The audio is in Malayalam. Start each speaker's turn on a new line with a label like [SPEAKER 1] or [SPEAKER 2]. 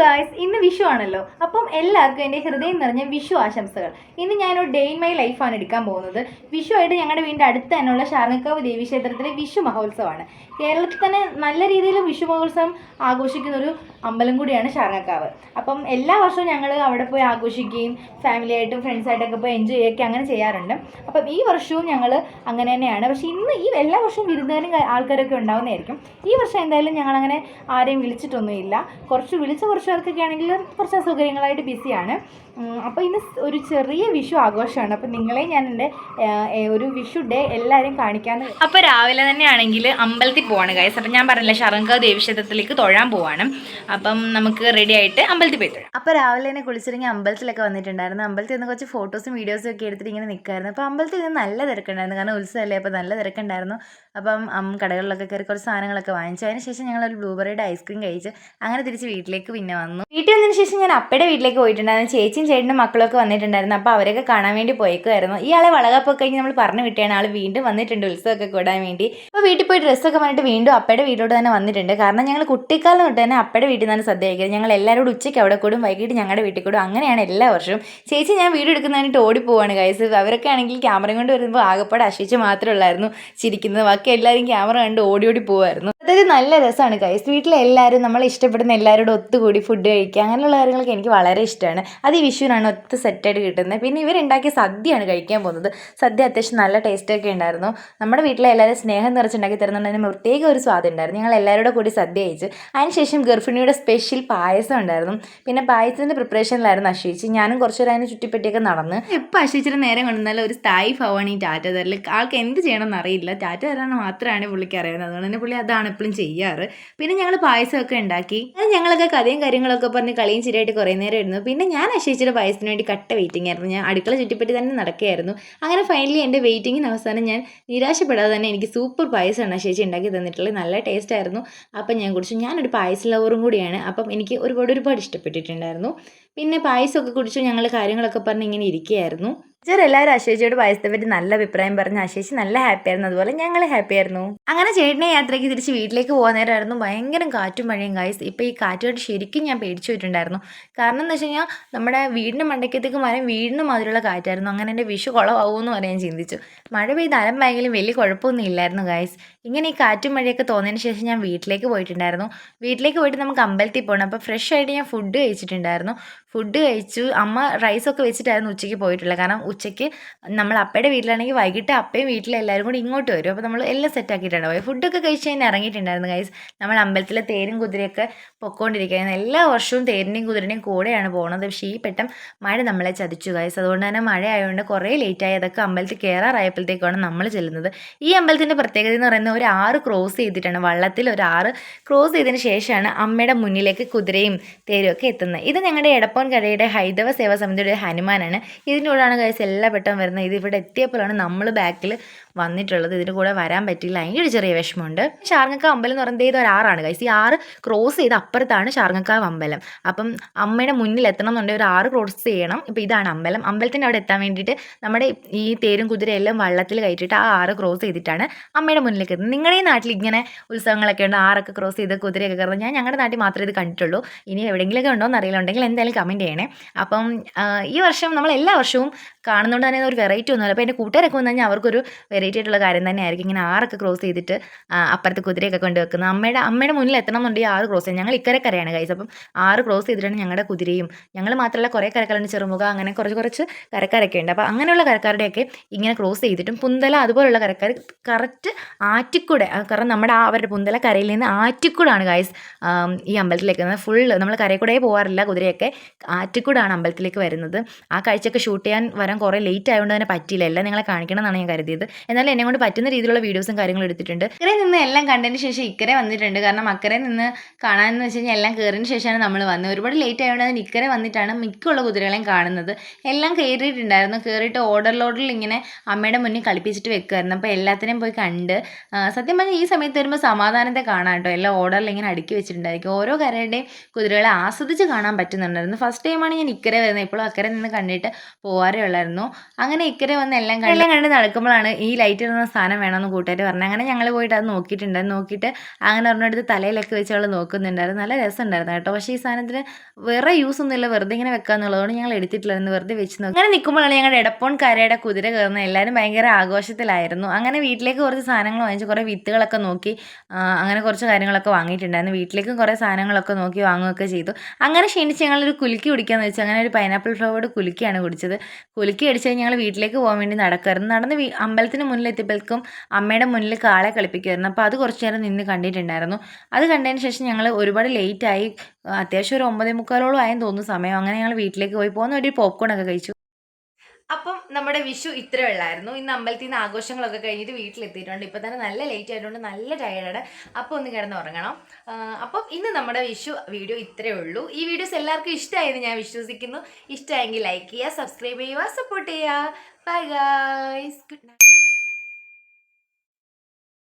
[SPEAKER 1] ഗായ്സ് ഇന്ന് വിഷു ആണല്ലോ. അപ്പം എല്ലാവർക്കും എന്റെ ഹൃദയം നിറഞ്ഞ വിഷു ആശംസകൾ. ഇന്ന് ഞാനൊരു ഡേ ഇൻ മൈ ലൈഫാണ് എടുക്കാൻ പോകുന്നത്. വിഷു ആയിട്ട് ഞങ്ങളുടെ വീടിന്റെ അടുത്ത് തന്നെയുള്ള ശാർണക്കാവ് ദേവി ക്ഷേത്രത്തിലെ വിഷു മഹോത്സവമാണ്. കേരളത്തിൽ തന്നെ നല്ല രീതിയിൽ വിഷു മഹോത്സവം ആഘോഷിക്കുന്ന ഒരു അമ്പലം കൂടിയാണ് ശാർണക്കാവ് അപ്പം എല്ലാ വർഷവും ഞങ്ങൾ അവിടെ പോയി ആഘോഷിക്കുകയും ഫാമിലിയായിട്ടും ഫ്രണ്ട്സായിട്ടൊക്കെ പോയി എൻജോയ് ചെയ്യുകയൊക്കെ അങ്ങനെ ചെയ്യാറുണ്ട്. അപ്പം ഈ വർഷവും ഞങ്ങൾ അങ്ങനെ തന്നെയാണ്. പക്ഷേ ഇന്ന് ഈ എല്ലാ വർഷവും വിരുന്നുകാരും ആൾക്കാരൊക്കെ ഉണ്ടാവുന്നതായിരിക്കും. ഈ വർഷം എന്തായാലും ഞങ്ങളങ്ങനെ ആരെയും വിളിച്ചിട്ടൊന്നുമില്ല. കുറച്ച് വിളിച്ച കുറച്ച് പേർക്കൊക്കെ ആണെങ്കിൽ കുറച്ച് അസൗകര്യങ്ങളായിട്ട് ബിസിയാണ്. അപ്പോൾ ഇന്ന് ഒരു ചെറിയ വിഷു ആഘോഷമാണ്. അപ്പോൾ നിങ്ങളെ ഞാൻ എന്റെ ഒരു വിഷു ഡേ എല്ലാവരും കാണിക്കാൻ
[SPEAKER 2] അപ്പോൾ രാവിലെ തന്നെ ആണെങ്കിൽ അമ്പലത്തിൽ പോവാണ് ഗൈസ് അപ്പം ഞാൻ പറഞ്ഞില്ല ശരങ്ക ദേവീക്ഷേത്രത്തിലേക്ക് തൊഴാൻ പോവാണ്. അപ്പം നമുക്ക് റെഡി ആയിട്ട് അമ്പലത്തിൽ പോയി തൊഴാം.
[SPEAKER 1] അപ്പോൾ രാവിലെ തന്നെ കുളിച്ചിറങ്ങി അമ്പലത്തിലൊക്കെ വന്നിട്ടുണ്ടായിരുന്നു. അമ്പലത്തിൽ നിന്ന് കുറച്ച് ഫോട്ടോസും വീഡിയോസും ഒക്കെ എടുത്തിട്ട് ഇങ്ങനെ നിൽക്കായിരുന്നു അപ്പോൾ അമ്പലത്തിൽ നിന്ന് നല്ല തിരക്കുണ്ടായിരുന്നു. കാരണം ഉത്സവമല്ലേ അപ്പോൾ നല്ല തിരക്കുണ്ടായിരുന്നു. അപ്പം കടകളിലൊക്കെ കയറി കുറച്ച് സാധനങ്ങളൊക്കെ വാങ്ങിച്ചു. അതിന് ശേഷം ഞങ്ങൾ ഒരു ബ്ലൂബെറിയുടെ ഐസ്ക്രീം കഴിച്ച് അങ്ങനെ തിരിച്ച് വീട്ടിലേക്ക് പിന്നെ വന്നു. വീട്ടിൽ വന്നതിന് ശേഷം ഞാൻ അപ്പയുടെ വീട്ടിലേക്ക് പോയിട്ടുണ്ടായിരുന്നു. ചേച്ചിയും ചേട്ടനും മക്കളൊക്കെ വന്നിട്ടുണ്ടായിരുന്നു. അപ്പോൾ അവരൊക്കെ കാണാൻ വേണ്ടി പോയേക്കുമായിരുന്നു ഇയാളെ വളകപ്പൊക്കെ കഴിഞ്ഞ് നമ്മൾ പറഞ്ഞു വിട്ടാണ്. ആൾ വീണ്ടും വന്നിട്ടുണ്ട് ഉത്സവമൊക്കെ കൂടാൻ വേണ്ടി. അപ്പോൾ വീട്ടിൽ പോയി ഡ്രസ്സൊക്കെ വന്നിട്ട് വീണ്ടും അപ്പയുടെ വീട്ടിലോട്ട് തന്നെ വന്നിട്ടുണ്ട്. കാരണം ഞങ്ങൾ കുട്ടിക്കാലം തൊട്ട് തന്നെ അപ്പയുടെ വീട്ടിൽ നിന്നാണ് സദ്യ കഴിക്കുന്നത് ഞങ്ങൾ എല്ലാവരും കൂടി ഉച്ചയ്ക്ക് അവിടെ കൂടും വൈകിട്ട് ഞങ്ങളുടെ വീട്ടിൽ കൂടും. അങ്ങനെയാണ് എല്ലാ വർഷവും. ചേച്ചി ഞാൻ വീഡിയോ എടുക്കുന്നതിനായിട്ട് ഓടിപ്പോവാണ് കൈസ് അവരൊക്കെ ആണെങ്കിൽ ക്യാമറയും കൊണ്ട് വരുമ്പോൾ ആകെപ്പാടെ അശിച്ച് മാത്രമേ ഉള്ളായിരുന്നു. ചിരിക്കുന്നത് ബാക്കി എല്ലാവരും ക്യാമറ കണ്ട് ഓടി ഓടി പോവായിരുന്നു. അതായത് നല്ല രസമാണ് കൈസ് വീട്ടിലെ എല്ലാവരും നമ്മളെ ഇഷ്ടപ്പെടുന്ന എല്ലാവരോടും ഒത്തുകൂടി ഫുഡ് കഴിക്കുക അങ്ങനെയുള്ള കാര്യങ്ങളൊക്കെ എനിക്ക് വളരെ ഇഷ്ടമാണ്. അത് ഈ വിഷുവിനാണ് ഒത്ത് സെറ്റായിട്ട് കിട്ടുന്നത്. പിന്നെ ഇവരുണ്ടാക്കിയ സദ്യയാണ് കഴിക്കാൻ പോകുന്നത്. സദ്യ അത്യാവശ്യം നല്ല ടേസ്റ്റൊക്കെ ഉണ്ടായിരുന്നു. നമ്മുടെ വീട്ടിലെ എല്ലാവരും സ്നേഹം നിറച്ചുണ്ടാക്കി തരുന്നുണ്ടെങ്കിൽ പ്രത്യേക ഒരു സ്വാദുണ്ടായിരുന്നു ഞങ്ങൾ എല്ലാവരോടും കൂടി സദ്യ കഴിച്ചു. അതിനുശേഷം ഗർഭിണിയുടെ സ്പെഷ്യൽ പായസം ഉണ്ടായിരുന്നു. പിന്നെ പായസത്തിന്റെ പ്രിപ്പറേഷനിലായിരുന്നു അശ്വയിച്ച് ഞാനും കുറച്ച് നേരം അതിനെ ചുറ്റിപ്പറ്റിയൊക്കെ നടന്ന്. എപ്പോൾ അശ്വയിച്ചിട്ട് നേരം കൊണ്ടുവന്നാലും ഒരു സ്ഥായി ഭവാണ് ഈ ടാറ്റ തരൽ ആൾക്ക് എന്ത് ചെയ്യണമെന്ന് അറിയില്ല. ടാറ്റ തരാൻ മാത്രമാണ് പുള്ളിക്ക് അറിയുന്നത്. അതുകൊണ്ട് തന്നെ പുള്ളി അതാണ് എപ്പോഴും ചെയ്യാറ്. പിന്നെ ഞങ്ങൾ പായസമൊക്കെ ഉണ്ടാക്കി. അത് ഞങ്ങളൊക്കെ കഥയും കാര്യങ്ങളൊക്കെ പറഞ്ഞ് കളിയും ചിരിയായിട്ട് കുറേ നേരം ഇരുന്നു പിന്നെ ഞാൻ അശേഷിയുടെ പായസത്തിന് വേണ്ടി കട്ട വെയിറ്റിംഗ് ആയിരുന്നു. ഞാൻ അടുക്കള ചുറ്റിപ്പറ്റി തന്നെ നടക്കുകയായിരുന്നു. അങ്ങനെ ഫൈനലി എന്റെ വെയിറ്റിങ്ങിന് അവസാനം ഞാൻ നിരാശപ്പെടാതെ തന്നെ എനിക്ക് സൂപ്പർ പായസമാണ് അശേഷി ഉണ്ടാക്കി തന്നിട്ടുള്ളത്. നല്ല ടേസ്റ്റ് ആയിരുന്നു. അപ്പം ഞാൻ കുടിച്ചു. ഞാനൊരു പായസ ലവറും കൂടിയാണ്. അപ്പം എനിക്ക് ഒരുപാട് ഒരുപാട് ഇഷ്ടപ്പെട്ടിട്ടുണ്ടായിരുന്നു. പിന്നെ പായസമൊക്കെ കുടിച്ചു ഞങ്ങൾ കാര്യങ്ങളൊക്കെ പറഞ്ഞ് ഇങ്ങനെ ഇരിക്കുകയായിരുന്നു. ടീച്ചർ എല്ലാവരും അശേഷിയോട് പായസത്തെ പറ്റി നല്ല അഭിപ്രായം പറഞ്ഞു. അശേഷി നല്ല ഹാപ്പി ആയിരുന്നു. അതുപോലെ ഞങ്ങൾ ഹാപ്പി ആയിരുന്നു. അങ്ങനെ ചേട്ടനെ യാത്രയ്ക്ക് തിരിച്ച് വീട്ടിലേക്ക് പോകാൻ നേരമായിരുന്നു. ഭയങ്കര കാറ്റും മഴയും കായ്സ് ഇപ്പോൾ ഈ കാറ്റുമായിട്ട് ശരിക്കും ഞാൻ പേടിച്ചു പോയിട്ടുണ്ടായിരുന്നു. കാരണം എന്ന് വെച്ച് കഴിഞ്ഞാൽ നമ്മുടെ വീടിന്റെ മണ്ടയ്ക്കത്തേക്ക് മരം വീടിന് മാതിരിയുള്ള കാറ്റായിരുന്നു. അങ്ങനെ എന്റെ വിഷു കുളമാവുമെന്ന് പറയാൻ ചിന്തിച്ചു. മഴ പെയ്ത് അലമ്പായെങ്കിലും വലിയ കുഴപ്പമൊന്നും ഇല്ലായിരുന്നു ഗായ്സ് ഇങ്ങനെ ഈ കാറ്റും മഴയൊക്കെ തോന്നിയതിന് ശേഷം ഞാൻ വീട്ടിലേക്ക് പോയിട്ടുണ്ടായിരുന്നു. വീട്ടിലേക്ക് പോയിട്ട് നമുക്ക് അമ്പലത്തിൽ പോകണം. അപ്പോൾ ഫ്രഷ് ആയിട്ട് ഞാൻ ഫുഡ് കഴിച്ചിട്ടുണ്ടായിരുന്നു. ഫുഡ് കഴിച്ചു. അമ്മ റൈസൊക്കെ വെച്ചിട്ടായിരുന്നു ഉച്ചയ്ക്ക് പോയിട്ടുള്ളത്. കാരണം ഉച്ചയ്ക്ക് നമ്മൾ അപ്പയുടെ വീട്ടിലാണെങ്കിൽ വൈകിട്ട് അപ്പയും വീട്ടിലെല്ലാവരും കൂടി ഇങ്ങോട്ട് വരും. അപ്പോൾ നമ്മൾ എല്ലാം സെറ്റ് ആക്കിയിട്ടാണ് പോയത്. ഫുഡൊക്കെ കഴിച്ച് കഴിഞ്ഞാൽ ഇറങ്ങിയിട്ടുണ്ടായിരുന്നു ഗൈസ് നമ്മൾ അമ്പലത്തിലെ തേരും കുതിരയൊക്കെ പൊക്കോണ്ടിരിക്കുകയായിരുന്നു. എല്ലാ വർഷവും തേരിന്റെയും കുതിരന്റെയും കൂടെയാണ് പോകുന്നത് പക്ഷേ ഈ പെട്ടം മഴ നമ്മളെ ചതിച്ചു ഗൈസ് അതുകൊണ്ട് തന്നെ മഴ ആയതുകൊണ്ട് കുറേ ലേറ്റായി അതൊക്കെ അമ്പലത്തിൽ കയറാറായപ്പോഴത്തേക്കാണ് നമ്മൾ ചെല്ലുന്നത്. ഈ അമ്പലത്തിന്റെ പ്രത്യേകത എന്ന് പറയുന്നത് ഒരു ആറ് ക്രോസ് ചെയ്തിട്ടാണ്. വള്ളത്തിൽ ഒരു ആറ് ക്രോസ് ചെയ്തതിന് ശേഷമാണ് അമ്മയുടെ മുന്നിലേക്ക് കുതിരയും തേരും ഒക്കെ എത്തുന്നത്. ഇത് ഞങ്ങളുടെ എടപ്പോൻ കരയുടെ ഹൈദവ സേവാ സമിതിയുടെ ഹനുമാനാണ്. ഇതിനോടാണ് കൂടെയാണ് ഗൈസ് എല്ലാ പെട്ടെന്ന് വരുന്നത്. ഇത് ഇവിടെ എത്തിയപ്പോഴാണ് നമ്മൾ ബാക്കിൽ വന്നിട്ടുള്ളത്. ഇതിന്റെ കൂടെ വരാൻ പറ്റിയില്ല അതിന്റെ ഒരു ചെറിയ വിഷമമുണ്ട്. ഷാർങ്ങക്കാവ് അമ്പലം എന്ന് പറയുന്നത് ഇത് ഒരു ആറാണ്. കൈസ് ഈ ആറ് ക്രോസ് ചെയ്ത് അപ്പുറത്താണ് ഷാർങ്ങക്കാവ് അമ്പലം. അപ്പം അമ്മയുടെ മുന്നിൽ എത്തണം എന്നുണ്ടെങ്കിൽ ഒരു ആറ് ക്രോസ് ചെയ്യണം. ഇപ്പോൾ ഇതാണ് അമ്പലം. അമ്പലത്തിന്റെ അവിടെ എത്താൻ വേണ്ടിയിട്ട് നമ്മുടെ ഈ തേരും കുതിരയെല്ലാം വള്ളത്തിൽ കയറ്റിയിട്ട് ആ ആറ് ക്രോസ് ചെയ്തിട്ടാണ് അമ്മയുടെ മുന്നിലേക്ക് എത്തുന്നത്. നിങ്ങളുടെ നാട്ടിൽ ഇങ്ങനെ ഉത്സവങ്ങളൊക്കെ ഉണ്ട്. ആറൊക്കെ ക്രോസ് ചെയ്ത് കുതിരയൊക്കെ കയറുന്നത്. ഞാൻ ഞങ്ങളുടെ നാട്ടിൽ മാത്രമേ ഇത് കണ്ടിട്ടുള്ളൂ. ഇനി എവിടെയെങ്കിലുമൊക്കെ ഉണ്ടോ എന്ന് അറിയില്ല. ഉണ്ടെങ്കിൽ എന്തായാലും കമന്റ് ചെയ്യണേ. അപ്പം ഈ വർഷം നമ്മൾ എല്ലാ വർഷവും കാണുന്നതുകൊണ്ട് തന്നെ ഒരു വെറൈറ്റി ഒന്നുമില്ല. അപ്പോൾ എന്റെ കൂട്ടുകാരൊക്കെ വന്നു കഴിഞ്ഞാൽ അവർക്കൊരു വെറൈറ്റി ആയിട്ടുള്ള കാര്യം തന്നെയായിരിക്കും ഇങ്ങനെ ആറൊക്കെ ക്രോസ് ചെയ്തിട്ട് അപ്പുറത്തെ കുതിരയൊക്കെ കൊണ്ട് വെക്കുന്നത് അമ്മയുടെ അമ്മയുടെ മുന്നിൽ എത്തണം എന്നുണ്ടെങ്കിൽ ആറ് ക്രോസ് ചെയ്യും ഞങ്ങൾ ഇക്കരെ കരയാണ് കൈസ് അപ്പം ആറ് ക്രോസ് ചെയ്തിട്ടാണ് ഞങ്ങളുടെ കുതിരയും ഞങ്ങൾ മാത്രമല്ല കുറേ കരക്കാരുണ്ട് ചെറുമുഖ അങ്ങനെ കുറച്ച് കുറച്ച് കരക്കാരൊക്കെ ഉണ്ട്. അപ്പോൾ അങ്ങനെയുള്ള കരക്കാരുടെയൊക്കെ ഇങ്ങനെ ക്രോസ് ചെയ്തിട്ടും പുന്തല അതുപോലുള്ള കരക്കാർ കറക്റ്റ് ആറ്റിക്കൂടെ കാരണം നമ്മുടെ ആ അവരുടെ പുന്തല കരയിൽ നിന്ന് ആറ്റിക്കൂടാണ് ഗൈസ് ഈ അമ്പലത്തിലേക്ക് ഫുൾ നമ്മൾ കരയിൽ കൂടെ പോകാറില്ല കുതിരയൊക്കെ. ആറ്റിക്കൂടാണ് അമ്പലത്തിലേക്ക് വരുന്നത്. ആ കാഴ്ചയൊക്കെ ഷൂട്ട് ചെയ്യാൻ വരാൻ കുറേ ലേറ്റ് ആയതുകൊണ്ട് തന്നെ പറ്റിയില്ല. എല്ലാം നിങ്ങളെ കാണിക്കണം എന്നാണ് ഞാൻ കരുതിയത്. എന്നാലും എന്നെ കൊണ്ട് പറ്റുന്ന രീതിയിലുള്ള വീഡിയോസും കാര്യങ്ങളും എടുത്തിട്ടുണ്ട്. ഇക്കരെ നിന്ന് എല്ലാം കണ്ടതിന് ശേഷം ഇക്കരെ വന്നിട്ടുണ്ട്. കാരണം അക്കരെ നിന്ന് കാണാനെന്ന് വെച്ച് കഴിഞ്ഞാൽ എല്ലാം കയറിന് ശേഷമാണ് നമ്മൾ വന്നത്. ഒരുപാട് ലേറ്റ് ആയതുകൊണ്ട് അതിന് ഇക്കരെ വന്നിട്ടാണ് മിക്കുള്ള കുതിരകളെയും കാണുന്നത്. എല്ലാം കയറിയിട്ടുണ്ടായിരുന്നു കയറിയിട്ട് ഓർഡർ ലോഡിൽ ഇങ്ങനെ അമ്മയുടെ മുന്നിൽ കളിപ്പിച്ചിട്ട് വെക്കുമായിരുന്നു അപ്പോൾ എല്ലാത്തിനെയും പോയി കണ്ട് സത്യം പറഞ്ഞാൽ ഈ സമയത്ത് വരുമ്പോൾ സമാധാനത്തെ കാണാം കേട്ടോ. എല്ലാം ഓർഡറിൽ ഇങ്ങനെ അടുക്കി വെച്ചിട്ടുണ്ടായിരിക്കും. ഓരോ കരയുടെയും കുതിരകളെ ആസ്വദിച്ച് കാണാൻ പറ്റുന്നുണ്ടായിരുന്നു. ഫസ്റ്റ് ടൈമാണ് ഞാൻ ഇക്കരെ വരുന്നത്. ഇപ്പോഴും അക്കരെ നിന്ന് കണ്ടിട്ട് പോകാറേ ഉള്ളായിരുന്നു. അങ്ങനെ ഇക്കരെ വന്ന് എല്ലാം കണ്ട് എല്ലാം കണ്ട് നടക്കുമ്പോഴാണ് ഈ ലൈറ്റ് ഇടുന്ന സാധനം വേണമെന്ന് കൂട്ടുകാർ പറഞ്ഞു അങ്ങനെ ഞങ്ങൾ പോയിട്ട് അത് നോക്കിയിട്ടുണ്ട്. നോക്കിയിട്ട് അങ്ങനെ ഒരെണ്ണെടുത്ത് തലയിലൊക്കെ വെച്ച് അവൾ നോക്കുന്നുണ്ടായിരുന്നു. നല്ല രസമുണ്ടായിരുന്നു കേട്ടോ. പക്ഷേ ഈ സാധനത്തിന് വേറെ യൂസ് ഒന്നുമില്ല വെറുതെ ഇങ്ങനെ വെക്കാന്നുള്ളതുകൊണ്ട് ഞങ്ങൾ എടുത്തിട്ടില്ലായിരുന്നു വെറുതെ വെച്ച് നോക്കി. അങ്ങനെ നിൽക്കുമ്പോഴാണ് ഞങ്ങളുടെ എടപ്പോൺ കരയുടെ കുതിര കയറുന്നത്. എല്ലാവരും ഭയങ്കര ആഘോഷത്തിലായിരുന്നു. അങ്ങനെ വീട്ടിലേക്ക് കുറച്ച് സാധനങ്ങൾ വാങ്ങിച്ച് കുറേ വിത്തുകളൊക്കെ നോക്കി അങ്ങനെ കുറച്ച് കാര്യങ്ങളൊക്കെ വാങ്ങിയിട്ടുണ്ടായിരുന്നു. വീട്ടിലേക്കും കുറേ സാധനങ്ങളൊക്കെ നോക്കി വാങ്ങുകയൊക്കെ ചെയ്തു. അങ്ങനെ ക്ഷീണിച്ച് ഞങ്ങളൊരു കുലുക്കി കുടിക്കാന്ന് വെച്ചാൽ അങ്ങനെ ഒരു പൈനാപ്പിൾ ഫ്ലവറോട് കുലുക്കിയാണ് കുടിച്ചത്. കുലുക്കി അടിച്ച് ഞങ്ങൾ വീട്ടിലേക്ക് പോകാൻ വേണ്ടി നടക്കുമായിരുന്നു നടന്ന് അമ്പലത്തിന് മുന്നിൽ എത്തിയപ്പോഴേക്കും അമ്മയുടെ മുന്നിൽ കാളെ കളിപ്പിക്കുമായിരുന്നു അപ്പോൾ അത് കുറച്ച് നേരം നിന്ന് കണ്ടിട്ടുണ്ടായിരുന്നു. അത് കണ്ടതിന് ശേഷം ഞങ്ങൾ ഒരുപാട് ലേറ്റായി അത്യാവശ്യം ഒരു ഒമ്പതേ മുക്കാലോളം ആയെന്ന് തോന്നുന്നു സമയം. അങ്ങനെ ഞങ്ങൾ വീട്ടിലേക്ക് പോയി. പോകുന്ന ഒരു പോപ്കോൺ ഒക്കെ കഴിച്ചു. അപ്പം നമ്മുടെ വിഷു ഇത്രേ ഉള്ളായിരുന്നു. ഇന്ന് അമ്പലത്തിൽ നിന്ന് ആഘോഷങ്ങളൊക്കെ കഴിഞ്ഞിട്ട് വീട്ടിലെത്തിയിട്ടുണ്ട്. ഇപ്പം തന്നെ നല്ല ലേറ്റ് ആയതുകൊണ്ട് നല്ല ടയർഡാണ് അപ്പോൾ ഒന്ന് കിടന്ന് ഉറങ്ങണം അപ്പം ഇന്ന് നമ്മുടെ വിഷു വീഡിയോ ഇത്രേ ഉള്ളൂ. ഈ വീഡിയോസ് എല്ലാവർക്കും ഇഷ്ടമായെന്ന് ഞാൻ വിശ്വസിക്കുന്നു. ഇഷ്ടമായെങ്കിൽ ലൈക്ക് ചെയ്യുക സബ്സ്ക്രൈബ് ചെയ്യുക സപ്പോർട്ട് ചെയ്യുക. Bye guys good night